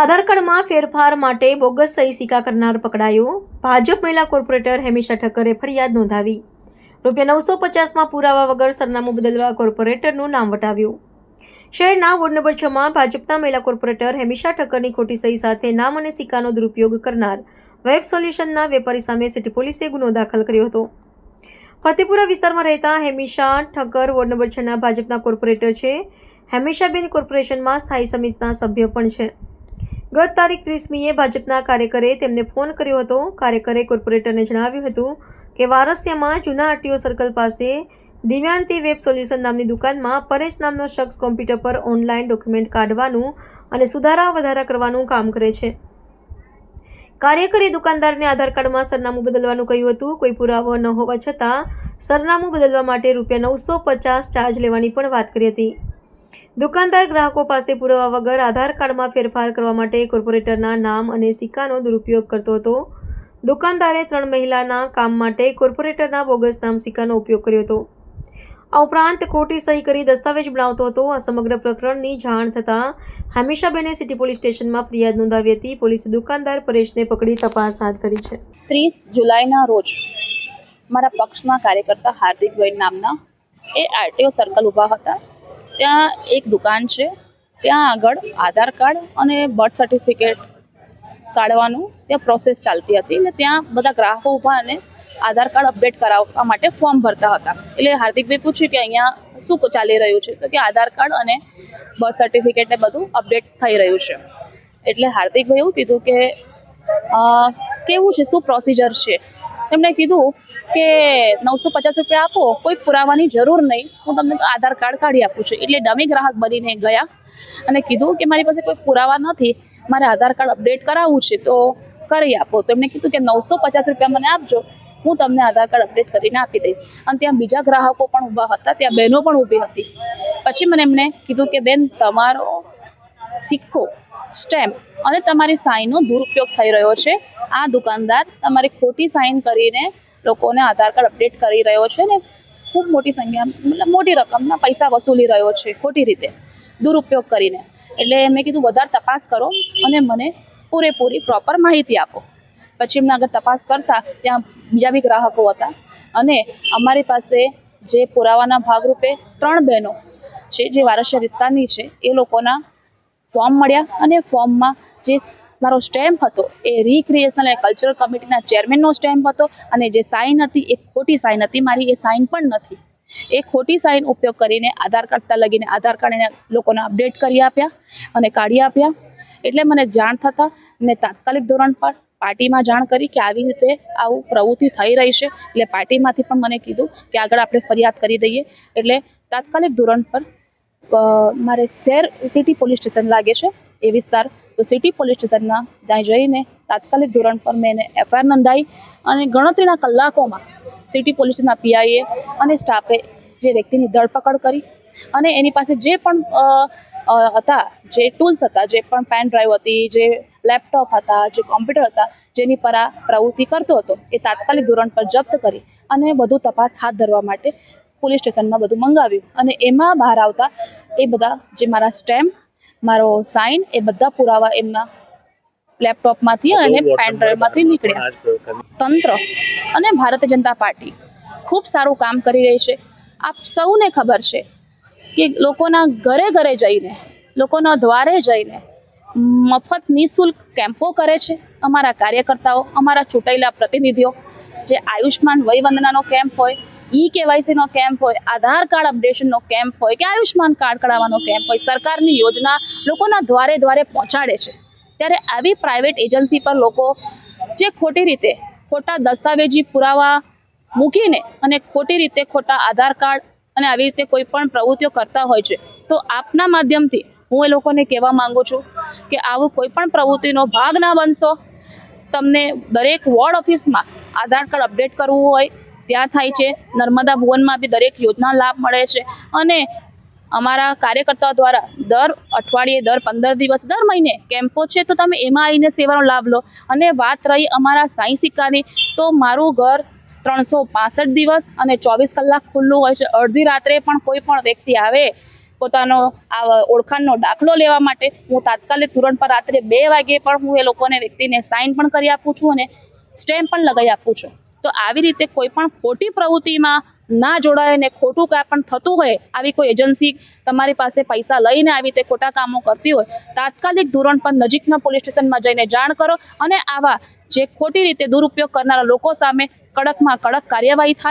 આધાર કાર્ડમાં ફેરફાર માટે બોગસ સહી સિક્કા કરનાર પકડાયો. ભાજપ મહિલા કોર્પોરેટર હેમિશા ઠક્કરે ફરિયાદ નોંધાવી. રૂપિયા નવસો પચાસમાં પુરાવા વગર સરનામું બદલવા કોર્પોરેટરનું નામ વટાવ્યું. શહેરના વોર્ડ નંબર છમાં ભાજપના મહિલા કોર્પોરેટર હેમિશા ઠક્કરની ખોટી સહી સાથે નામ અને સિક્કાનો દુરુપયોગ કરનાર વેબ સોલ્યુશનના વેપારી સામે સિટી પોલીસે ગુનો દાખલ કર્યો હતો. ફતેપુરા વિસ્તારમાં રહેતા હેમિશા ઠક્કર વોર્ડ નંબર છના ભાજપના કોર્પોરેટર છે. હેમિશાબેન કોર્પોરેશનમાં સ્થાયી સમિતિના સભ્ય પણ છે. ગત તારીખ ત્રીસમીએ ભાજપના કાર્યકરે તેમને ફોન કર્યો હતો. કાર્યકરે કોર્પોરેટરને જણાવ્યું હતું કે વારસિયામાં જૂના આરટીઓ સર્કલ પાસે દિવ્યાંતિ વેબ સોલ્યુશન નામની દુકાનમાં પરેશ નામનો શખ્સ કોમ્પ્યુટર પર ઓનલાઈન ડોક્યુમેન્ટ કાઢવાનું અને સુધારા વધારા કરવાનું કામ કરે છે. કાર્યકરે દુકાનદારને આધાર કાર્ડમાં સરનામું બદલવાનું કહ્યું હતું. કોઈ પુરાવો ન હોવા છતાં સરનામું બદલવા માટે રૂપિયા નવસો પચાસ ચાર્જ લેવાની પણ વાત કરી હતી. દુકાનદાર ગ્રાહકો પાસે પુરાવા વગર આધાર કાર્ડમાં ફેરફાર કરવા માટે કોર્પોરેટરના નામ અને સિક્કાનો દુરુપયોગ કરતો હતો. દુકાનદારે ત્રણ મહિલાના કામ માટે કોર્પોરેટરના બોગસ નામ સિક્કાનો ઉપયોગ કર્યો હતો. આ ઉપરાંત ખોટી સહી કરી દસ્તાવેજ બનાવતો હતો. આ સમગ્ર પ્રકરણની જાણ થતાં હમીશાબેને સિટી પોલીસ સ્ટેશનમાં ફરિયાદ નોંધાવી હતી. પોલીસે દુકાનદાર પરેશને પકડી તપાસ હાથ ધરી છે. ત્રીસ જુલાઈના રોજ મારા પક્ષના કાર્યકર્તા હાર્દિકભાઈ નામના એ આરટીઓ સર્કલ ઊભા હતા. ત્યાં એક દુકાન છે. ત્યાં આગળ આધાર કાર્ડ અને બર્થ સર્ટિફિકેટ કાઢવાનું ત્યાં પ્રોસેસ ચાલતી હતી એટલે ત્યાં બધા ગ્રાહકો ઊભા અને આધાર કાર્ડ અપડેટ કરાવવા માટે ફોર્મ ભરતા હતા. એટલે હાર્દિકભાઈ પૂછ્યું કે અહીંયા શું ચાલી રહ્યું છે? તો કે આધાર કાર્ડ અને બર્થ સર્ટિફિકેટ ને બધું અપડેટ થઈ રહ્યું છે. એટલે હાર્દિકભાઈ એવું કીધું કે કેવું છે? શું પ્રોસિજર છે? તેમણે કીધું કે નવસો પચાસ રૂપિયા આપો, કોઈ પુરાવાની જરૂર નહીં. હું તમને આધાર કાર્ડ કાઢી આપું છું. એટલે ડમી ગ્રાહક બનીને ગયા અને કીધું કે મારી પાસે કોઈ પુરાવા નથી, મારે આધાર કાર્ડ અપડેટ કરાવવું છે તો કરી આપો. તો એમણે કીધું કે નવસો પચાસ રૂપિયા મને આપજો. હું તમને આધાર કાર્ડ અપડેટ કરીને આપી દઈશ. અને ત્યાં બીજા ગ્રાહકો પણ ઊભા હતા, ત્યાં બહેનો પણ ઊભી હતી. પછી મને એમણે કીધું કે, બેન, તમારો સિક્કો, સ્ટેમ્પ અને તમારી સાઈનનો દુરુપયોગ થઈ રહ્યો છે. આ દુકાનદાર તમારી ખોટી સાઈન કરીને લોકોને આધાર કાર્ડ અપડેટ કરી રહ્યો છે ને ખૂબ મોટી સંખ્યા મતલબ મોટી રકમના પૈસા વસૂલી રહ્યો છે ખોટી રીતે દુરુપયોગ કરીને. એટલે મેં કીધું, વધારે તપાસ કરો અને મને પૂરેપૂરી પ્રોપર માહિતી આપો. પછી એમને આગળ તપાસ કરતા ત્યાં બીજા બી ગ્રાહકો હતા. અને અમારી પાસે જે પુરાવાના ભાગરૂપે ત્રણ બહેનો છે, જે વારસિયા વિસ્તારની છે, એ લોકોના ફોર્મ મળ્યા અને ફોર્મમાં જે મારો સ્ટેમ્પ હતો, એ રિક્રિએશનલ અને કલ્ચરલ કમિટીના ચેરમેનનો સ્ટેમ્પ હતો અને જે સાઇન હતી એ ખોટી સાઇન હતી, મારી એ સાઇન પણ નથી. એ ખોટી સાઇન ઉપયોગ કરીને આધાર કાર્ડ લગીને આધાર કાર્ડ એને લોકોને અપડેટ કરી આપ્યા અને કાઢી આપ્યા. એટલે મને જાણ થતાં મેં તાત્કાલિક ધોરણ પર પાર્ટીમાં જાણ કરી કે આવી રીતે આવું પ્રવૃત્તિ થઈ રહી છે. એટલે પાર્ટીમાંથી પણ મને કીધું કે આગળ આપણે ફરિયાદ કરી દઈએ. એટલે તાત્કાલિક ધોરણ પર મારે શહેર સિટી પોલીસ સ્ટેશન લાગે છે એ વિસ્તાર. તો સિટી પોલીસ સ્ટેશનના ત્યાં જઈને તાત્કાલિક ધોરણ પર મેં એને એફઆઈઆર નોંધાવી અને ગણતરીના કલાકોમાં સિટી પોલીસ સ્ટેશનના પીઆઈએ અને સ્ટાફે જે વ્યક્તિની ધરપકડ કરી અને એની પાસે જે પણ હતા જે ટૂલ્સ હતા જે પણ પેન ડ્રાઈવ હતી જે લેપટોપ હતા જે કોમ્પ્યુટર હતા જેની પર આ પ્રવૃત્તિ કરતો હતો એ તાત્કાલિક ધોરણ પર જપ્ત કરી અને બધું તપાસ હાથ ધરવા માટે પોલીસ સ્ટેશનમાં બધું મંગાવ્યું. અને એમાં બહાર આવતા એ બધા જે મારા સ્ટેમ્પ મારો સાઇન એ બધા પુરાવા એમના લેપટોપમાંથી અને પેન ડ્રાઈવમાંથી નીકળ્યા. તંત્ર અને ભારતીય જનતા પાર્ટી ખૂબ સારું કામ કરી રહી છે. આપ સૌને ખબર છે કે લોકોના ઘરે ઘરે જઈને, લોકોના દ્વારે જઈને મફત નિઃશુલ્ક કેમ્પો કરે છે અમારા કાર્યકર્તાઓ, અમારા ચૂંટાયેલા પ્રતિનિધિઓ. જે આયુષ્માન વયવંદનાનો કેમ્પ હોય, ઈ કેવાયસીનો કેમ્પ હોય, આધાર કાર્ડ અપડેશનનો કેમ્પ હોય કે આયુષ્માન કાર્ડ કઢાવવાનો કેમ્પ હોય, સરકારની યોજના લોકોના દ્વારે દ્વારે પહોંચાડે છે. ત્યારે આવી પ્રાઇવેટ એજન્સી પર લોકો જે ખોટી રીતે ખોટા દસ્તાવેજી પુરાવા મૂકીને અને ખોટી રીતે ખોટા આધાર કાર્ડ અને આવી રીતે કોઈ પણ પ્રવૃત્તિઓ કરતા હોય છે. તો આપના માધ્યમથી હું એ લોકોને કહેવા માંગુ છું કે આવું કોઈ પણ પ્રવૃત્તિનો ભાગ ના બનશો. તમને દરેક વોર્ડ ઓફિસમાં આધાર કાર્ડ અપડેટ કરવું હોય, ત્યાં થાય છે. નર્મદા ભુવનમાં બી દરેક યોજના લાભ મળે છે. અને અમારા કાર્યકર્તાઓ દ્વારા દર અઠવાડિયે, દર પંદર દિવસ, દર મહિને કેમ્પો છે તો તમે એમાં આવીને સેવાનો લાભ લો. અને વાત રહી અમારા સાંઈ સિક્કાની તો મારું ઘર ત્રણસો દિવસ અને ચોવીસ કલાક ખુલ્લું હોય છે. અડધી રાત્રે પણ કોઈ પણ વ્યક્તિ આવે પોતાનો આ ઓળખાણનો દાખલો લેવા માટે, હું તાત્કાલિક ધોરણ પર રાત્રે બે વાગ્યે પણ હું એ લોકોને વ્યક્તિને સાઇન પણ કરી આપું છું અને સ્ટેમ્પ પણ લગાવી આપું છું. તો આવી રીતે કોઈ પણ ખોટી પ્રવૃત્તિમાં ના જોડાય ને ખોટું કાંઈ પણ થતું હોય, આવી કોઈ એજન્સી તમારી પાસે પૈસા લઈને આવી રીતે ખોટા કામો કરતી હોય, તાત્કાલિક ધોરણ પર નજીકના પોલીસ સ્ટેશનમાં જઈને જાણ કરો અને આવા જે ખોટી રીતે દુરુપયોગ કરનારા લોકો સામે કડકમાં કડક કાર્યવાહી થાય